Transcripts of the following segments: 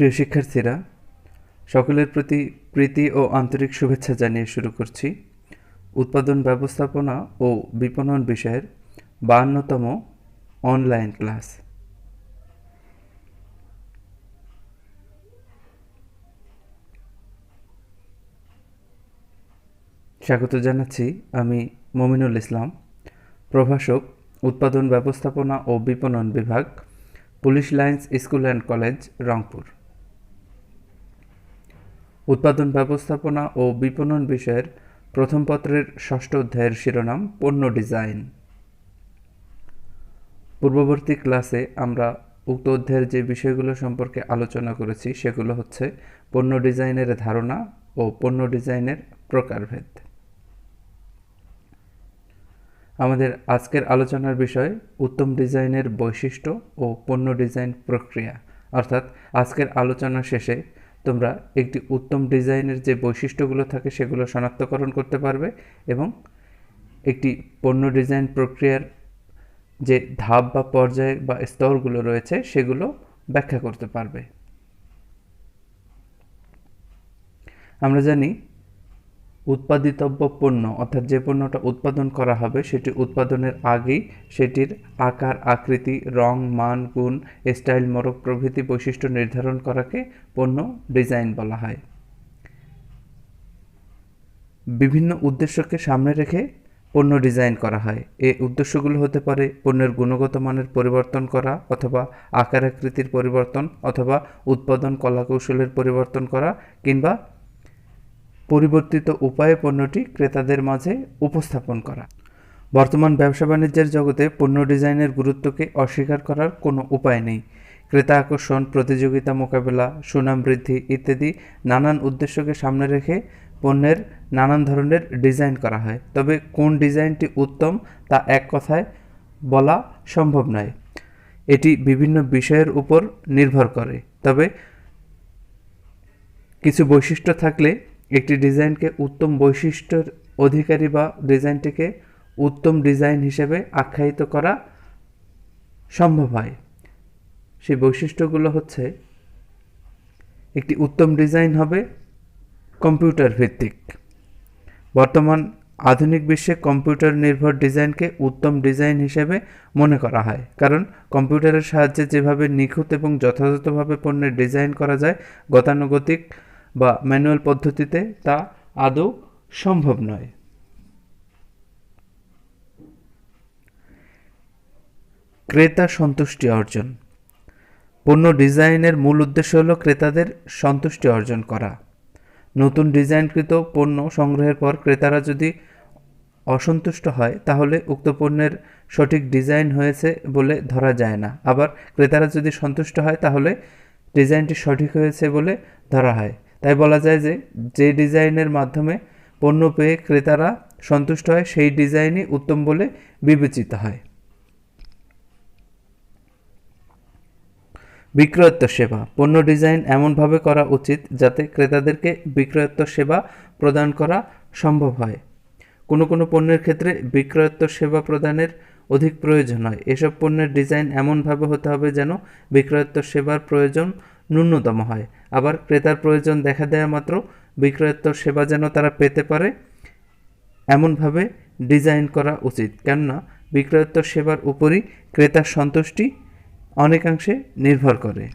প্রিয় শিক্ষার্থীরা, সকলের প্রতি প্রীতি ও আন্তরিক শুভেচ্ছা জানিয়ে শুরু করছি। উৎপাদন ব্যবস্থাপনা ও বিপণন বিষয়ের বাহান্নতম অনলাইন ক্লাস। স্বাগত জানাচ্ছি আমি মমিনুল ইসলাম, প্রভাষক, উৎপাদন ব্যবস্থাপনা ও বিপণন বিভাগ, police lines school and college Rangpur. উৎপাদন ব্যবস্থাপনা ও বিপণন বিষয়ের প্রথম পত্রের ষষ্ঠ অধ্যায়ের শিরোনাম পণ্য ডিজাইন। পূর্ববর্তী ক্লাসে আমরা উক্ত অধ্যায়ের যে বিষয়গুলো সম্পর্কে আলোচনা করেছি, সেগুলো হচ্ছে পণ্য ডিজাইনের ধারণা ও পণ্য ডিজাইনের প্রকারভেদ। আমাদের আজকের আলোচনার বিষয় উত্তম ডিজাইনের বৈশিষ্ট্য ও পণ্য ডিজাইন প্রক্রিয়া। অর্থাৎ আজকের আলোচনা শেষে তোমরা একটি উত্তম ডিজাইনের যে বৈশিষ্ট্যগুলো থাকে সেগুলো শনাক্তকরণ করতে পারবে এবং একটি পণ্য ডিজাইন প্রক্রিয়ার যে ধাপ বা পর্যায় বা স্তরগুলো রয়েছে সেগুলো ব্যাখ্যা করতে পারবে। আমরা জানি উৎপাদিতব্য পণ্য, অর্থাৎ যে পণ্যটা উৎপাদন করা হবে, সেটি উৎপাদনের আগেই সেটির আকার, আকৃতি, রং, মান, গুণ, স্টাইল মরক প্রভৃতি বৈশিষ্ট্য নির্ধারণ করাকে পণ্য ডিজাইন বলা হয়। বিভিন্ন উদ্দেশ্যকে সামনে রেখে পণ্য ডিজাইন করা হয়। এই উদ্দেশ্যগুলো হতে পারে পণ্যের গুণগত মানের পরিবর্তন করা, অথবা আকার আকৃতির পরিবর্তন, অথবা উৎপাদন কলাকৌশলের পরিবর্তন করা, কিংবা পরিবর্তিত উপায়ে পণ্যটি ক্রেতাদের মাঝে উপস্থাপন করা। বর্তমান ব্যবসা বাণিজ্যের জগতে পণ্য ডিজাইনের গুরুত্বকে অস্বীকার করার কোনো উপায় নেই। ক্রেতা আকর্ষণ, প্রতিযোগিতা মোকাবেলা, সুনাম বৃদ্ধি ইত্যাদি নানান উদ্দেশ্যকে সামনে রেখে পণ্যের নানান ধরনের ডিজাইন করা হয়। তবে কোন ডিজাইনটি উত্তম তা এক কথায় বলা সম্ভব নয়। এটি বিভিন্ন বিষয়ের উপর নির্ভর করে। তবে কিছু বৈশিষ্ট্য থাকলে একটি ডিজাইনকে উত্তম বৈশিষ্ট্যের অধিকারী বা ডিজাইনটিকে উত্তম ডিজাইন হিসেবে আখ্যায়িত করা সম্ভব হয়। সেই বৈশিষ্ট্যগুলো হচ্ছে, একটি উত্তম ডিজাইন হবে কম্পিউটার ভিত্তিক। বর্তমান আধুনিক বিশ্বে কম্পিউটার নির্ভর ডিজাইনকে উত্তম ডিজাইন হিসেবে মনে করা হয়। কারণ কম্পিউটারের সাহায্যে যেভাবে নিখুঁত এবং যথাযথভাবে পণ্যের ডিজাইন করা যায়, গতানুগতিক বা ম্যানুয়াল পদ্ধতিতে তা আদৌ সম্ভব নয়। ক্রেতা সন্তুষ্টি অর্জন। পণ্য ডিজাইনের মূল উদ্দেশ্য হল ক্রেতাদের সন্তুষ্টি অর্জন করা। নতুন ডিজাইনকৃত পণ্য সংগ্রহের পর ক্রেতারা যদি অসন্তুষ্ট হয়, তাহলে উক্ত পণ্যের সঠিক ডিজাইন হয়েছে বলে ধরা যায় না। আবার ক্রেতারা যদি সন্তুষ্ট হয়, তাহলে ডিজাইনটি সঠিক হয়েছে বলে ধরা হয়। তাই বলা যায় যে যে ডিজাইনের মাধ্যমে পণ্য পেয়ে ক্রেতারা সন্তুষ্ট হয়, সেই ডিজাইনই উত্তম বলে বিবেচিত হয়। বিক্রয়ত্ব সেবা। পণ্য ডিজাইন এমনভাবে করা উচিত যাতে ক্রেতাদেরকে বিক্রয়ত্ব সেবা প্রদান করা সম্ভব হয়। কোনো কোনো পণ্যের ক্ষেত্রে বিক্রয়ত্ব সেবা প্রদানের অধিক প্রয়োজন হয়। এসব পণ্যের ডিজাইন এমনভাবে হতে হবে যেন বিক্রয়ত্ব সেবার প্রয়োজন ন্যূনতম হয়। আবার ক্রেতার প্রয়োজন দেখা দেওয়া মাত্র বিক্রয়োত্তর সেবা যেন তারা পেতে পারে এমনভাবে ডিজাইন করা উচিত। কেননা বিক্রয়োত্তর সেবার উপরই ক্রেতার সন্তুষ্টি অনেকাংশে নির্ভর করে।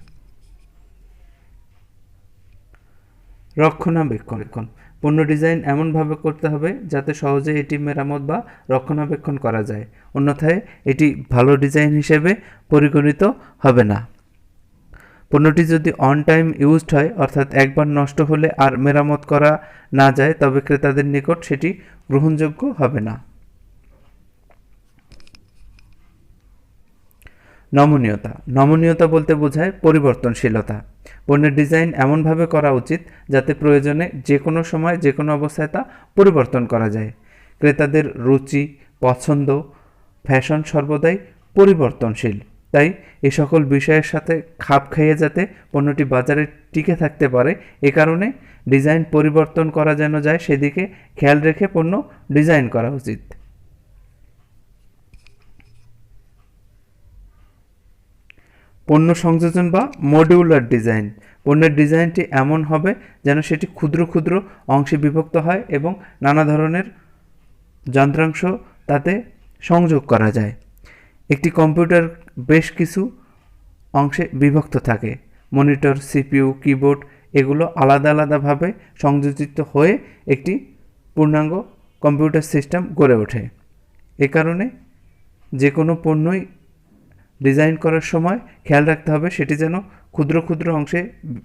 রক্ষণাবেক্ষণ। পণ্য ডিজাইন এমনভাবে করতে হবে যাতে সহজে এটি মেরামত বা রক্ষণাবেক্ষণ করা যায়। অন্যথায় এটি ভালো ডিজাইন হিসেবে পরিগণিত হবে না। পণ্যটি যদি অন টাইম ইউজড হয়, অর্থাৎ একবার নষ্ট হলে আর মেরামত করা না যায়, তবে ক্রেতাদের নিকট সেটি গ্রহণযোগ্য হবে না। নমনীয়তা। নমনীয়তা বলতে বোঝায় পরিবর্তনশীলতা। পণ্যের ডিজাইন এমনভাবে করা উচিত যাতে প্রয়োজনে যে কোনো সময় যে কোনো অবস্থায় তা পরিবর্তন করা যায়। ক্রেতাদের রুচি, পছন্দ ফ্যাশন সর্বদাই পরিবর্তনশীল। তাই এ সকল বিষয়ের সাথে খাপ খাইয়ে যাতে পণ্যটি বাজারে টিকে থাকতে পারে, এ কারণে ডিজাইন পরিবর্তন করা যেন যায় সেদিকে খেয়াল রেখে পণ্য ডিজাইন করা উচিত। পণ্য সংযোজন বা মডিউলার ডিজাইন। পণ্যের ডিজাইনটি এমন হবে যেন সেটি ক্ষুদ্র ক্ষুদ্র অংশে বিভক্ত হয় এবং নানা ধরনের যন্ত্রাংশ তাতে সংযোগ করা যায়। একটি কম্পিউটার বেশ কিছু অংশে বিভক্ত থাকে। মনিটর, সিপিইউ, কিবোর্ড এগুলো আলাদা আলাদাভাবে সংযোজিত হয়ে একটি পূর্ণাঙ্গ কম্পিউটার সিস্টেম গড়ে ওঠে। এ কারণে যে কোনো পণ্যই ডিজাইন করার সময় খেয়াল রাখতে হবে সেটি যেন ক্ষুদ্র ক্ষুদ্র অংশে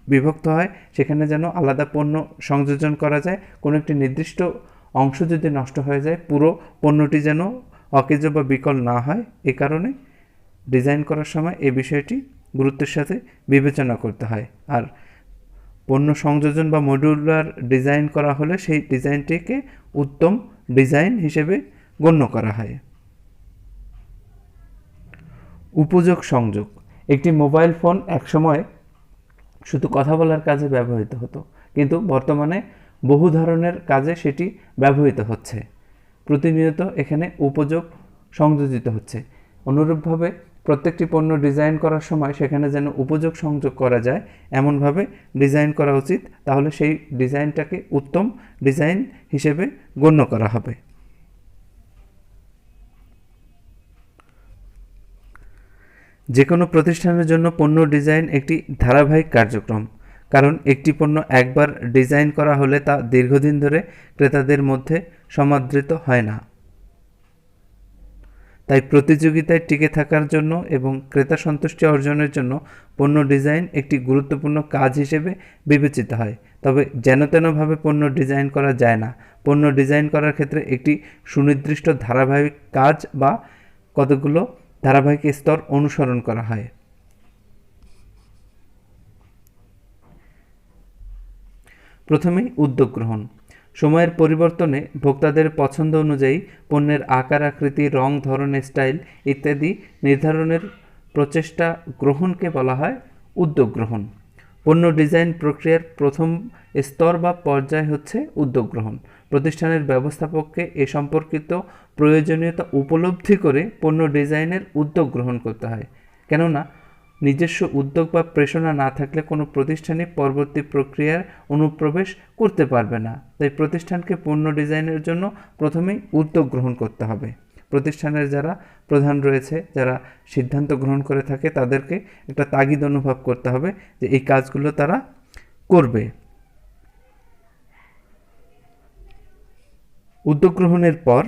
বিভক্ত হয়, সেখানে যেন আলাদা পণ্য সংযোজন করা যায়। কোনো একটি নির্দিষ্ট অংশ যদি নষ্ট হয়ে যায়, পুরো পণ্যটি যেন অকেজ বা বিকল না হয়। এ কারণে ডিজাইন করার সময় এই বিষয়টি গুরুত্বের সাথে বিবেচনা করতে হয়। আর পণ্য সংযোজন বা মডিউলার ডিজাইন করা হলে সেই ডিজাইনটিকে উত্তম ডিজাইন হিসেবে গণ্য করা হয়। উপযোগ সংযোগ। একটি মোবাইল ফোন একসময় শুধু কথা বলার কাজে ব্যবহৃত হতো, কিন্তু বর্তমানে বহু ধরনের কাজে সেটি ব্যবহৃত হচ্ছে। প্রতিনিয়ত এখানে উপযোগ সংযোজিত হচ্ছে। অনুরূপভাবে প্রত্যেকটি পণ্য ডিজাইন করার সময় সেখানে যেন উপযোগ সংযোগ করা যায় এমনভাবে ডিজাইন করা উচিত, তাহলে সেই ডিজাইনটাকে উত্তম ডিজাইন হিসেবে গণ্য করা হবে। যে কোনো প্রতিষ্ঠানের জন্য পণ্য ডিজাইন একটি ধারাবাহিক কার্যক্রম, কারণ একটি পণ্য একবার ডিজাইন করা হলে তা দীর্ঘদিন ধরে ক্রেতাদের মধ্যে সমাদৃত হয় না। তাই প্রতিযোগিতায় টিকে থাকার জন্য এবং ক্রেতা সন্তুষ্টি অর্জনের জন্য পণ্য ডিজাইন একটি গুরুত্বপূর্ণ কাজ হিসেবে বিবেচিত হয়। তবে যেন তেনভাবে পণ্য ডিজাইন করা যায় না, পণ্য ডিজাইন করার ক্ষেত্রে একটি সুনির্দিষ্ট ধারাবাহিক কাজ বা কতগুলো ধারাবাহিক স্তর অনুসরণ করা হয়। প্রথমেই উদ্যোগ গ্রহণ। সময়ের পরিবর্তনে ভোক্তাদের পছন্দ অনুযায়ী পণ্যের আকার, আকৃতি, রং ধরনের স্টাইল ইত্যাদি নির্ধারণের প্রচেষ্টা গ্রহণকে বলা হয় উদ্যোগ গ্রহণ। পণ্য ডিজাইন প্রক্রিয়ার প্রথম স্তর বা পর্যায় হচ্ছে উদ্যোগ গ্রহণ। প্রতিষ্ঠানের ব্যবস্থাপককে এ সম্পর্কিত প্রয়োজনীয়তা উপলব্ধি করে পণ্য ডিজাইনের উদ্যোগ গ্রহণ করতে হয়। কেননা নিজস্ব উদ্যোগ বা প্রেষণা না থাকলে কোনো প্রতিষ্ঠানে পরবর্তী প্রক্রিয়ার অনুপ্রবেশ করতে পারবে না। তাই প্রতিষ্ঠানকে পণ্য ডিজাইনের জন্য প্রথমেই উদ্যোগ গ্রহণ করতে হবে। প্রতিষ্ঠানের যারা প্রধান রয়েছে, যারা সিদ্ধান্ত গ্রহণ করে থাকে, তাদেরকে একটা তাগিদ অনুভব করতে হবে যে এই কাজগুলো তারা করবে। উদ্যোগ গ্রহণের পর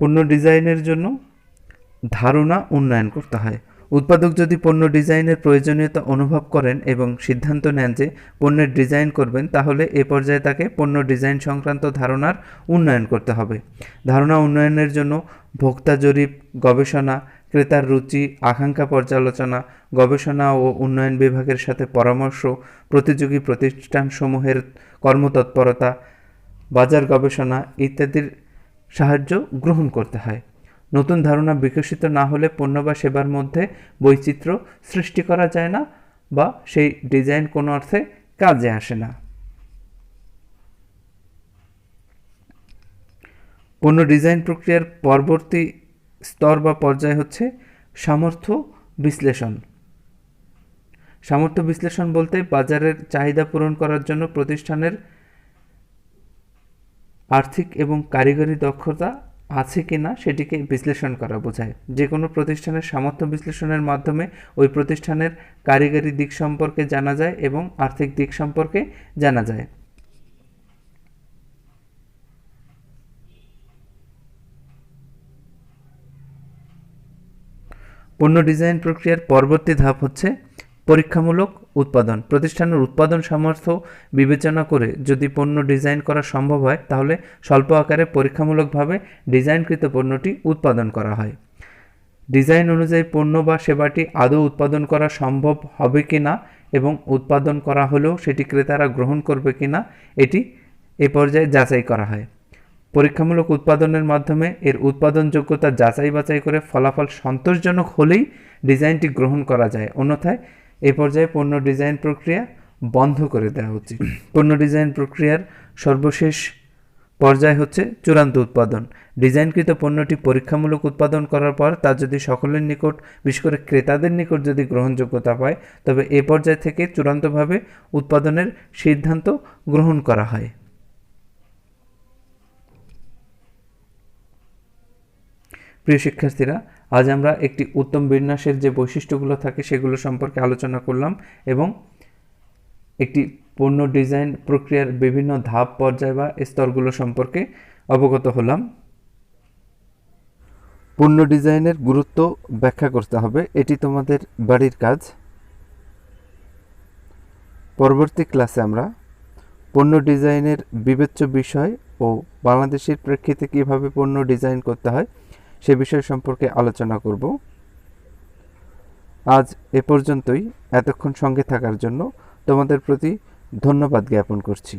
পণ্য ডিজাইনের জন্য ধারণা উন্নয়ন করতে হয়। উৎপাদক যদি পণ্য ডিজাইনের প্রয়োজনীয়তা অনুভব করেন এবং সিদ্ধান্ত নেন যে পণ্যের ডিজাইন করবেন, তাহলে এ পর্যায়ে তাকে পণ্য ডিজাইন সংক্রান্ত ধারণার উন্নয়ন করতে হবে। ধারণা উন্নয়নের জন্য ভোক্তা জরিপ, গবেষণা, ক্রেতার রুচি, আকাঙ্ক্ষা পর্যালোচনা, গবেষণা ও উন্নয়ন বিভাগের সাথে পরামর্শ, প্রতিযোগী প্রতিষ্ঠানসমূহের কর্মতৎপরতা, বাজার গবেষণা ইত্যাদির সাহায্য গ্রহণ করতে হয়। নতুন ধারণা বিকশিত না হলে পণ্য বা সেবার মধ্যে বৈচিত্র্য সৃষ্টি করা যায় না বা সেই ডিজাইন কোনো অর্থে কাজে আসে না। পণ্য ডিজাইন প্রক্রিয়ার পরবর্তী স্তর বা পর্যায় হচ্ছে সামর্থ্য বিশ্লেষণ। সামর্থ্য বিশ্লেষণ বলতে বাজারের চাহিদা পূরণ করার জন্য প্রতিষ্ঠানের আর্থিক এবং কারিগরি দক্ষতা আছে কি না সেটিকে বিশ্লেষণ করা বোঝায়। যে কোনো প্রতিষ্ঠানের সামর্থ্য বিশ্লেষণের মাধ্যমে ওই প্রতিষ্ঠানের কারিগরি দিক সম্পর্কে জানা যায় এবং আর্থিক দিক সম্পর্কে জানা যায়। পণ্য ডিজাইন প্রক্রিয়ার পরবর্তী ধাপ হচ্ছে পরীক্ষামূলক উৎপাদন, প্রতিষ্ঠানের উৎপাদন সামর্থ্য বিবেচনা করে যদি পণ্য ডিজাইন করা সম্ভব হয়, তাহলে স্বল্প আকারে পরীক্ষামূলকভাবে ডিজাইনকৃত পণ্যটি উৎপাদন করা হয়। ডিজাইন অনুযায়ী পণ্য বা সেবাটি আদৌ উৎপাদন করা সম্ভব হবে কি না এবং উৎপাদন করা হলেও সেটি ক্রেতারা গ্রহণ করবে কি না, এটি এ পর্যায়ে যাচাই করা হয়। পরীক্ষামূলক উৎপাদনের মাধ্যমে এর উৎপাদনযোগ্যতা যাচাই বাছাই করে ফলাফল সন্তোষজনক হলেই ডিজাইনটি গ্রহণ করা যায়। অন্যথায় এ পর্যায়ে পণ্য ডিজাইন প্রক্রিয়া বন্ধ করে দেওয়া উচিত পণ্য ডিজাইন প্রক্রিয়ার সর্বশেষ পর্যায় হচ্ছে চূড়ান্ত উৎপাদন। ডিজাইনকৃত পণ্যটি পরীক্ষামূলক উৎপাদন করার পর তা যদি সকলের নিকট, বিশেষ করে ক্রেতাদের নিকট যদি গ্রহণযোগ্যতা পায়, তবে এ পর্যায় থেকে চূড়ান্তভাবে উৎপাদনের সিদ্ধান্ত গ্রহণ করা হয়। প্রিয় শিক্ষার্থীরা আজ আমরা একটি উত্তম বিন্যাসের যে বৈশিষ্ট্যগুলো থাকে সেগুলো সম্পর্কে আলোচনা করলাম এবং একটি পণ্য ডিজাইন প্রক্রিয়ার বিভিন্ন ধাপ, পর্যায় বা স্তরগুলো সম্পর্কে অবগত হলাম। পণ্য ডিজাইনের গুরুত্ব ব্যাখ্যা করতে হবে। এটি তোমাদের বাড়ির কাজ। পরবর্তী ক্লাসে আমরা পণ্য ডিজাইনের বিবেচ্য বিষয় ও বাংলাদেশের প্রেক্ষিতে কীভাবে পণ্য ডিজাইন করতে হয় সে বিষয় সম্পর্কে আলোচনা করব। আজ এ পর্যন্তই। এতক্ষণ সঙ্গে থাকার জন্য তোমাদের প্রতি ধন্যবাদ জ্ঞাপন করছি।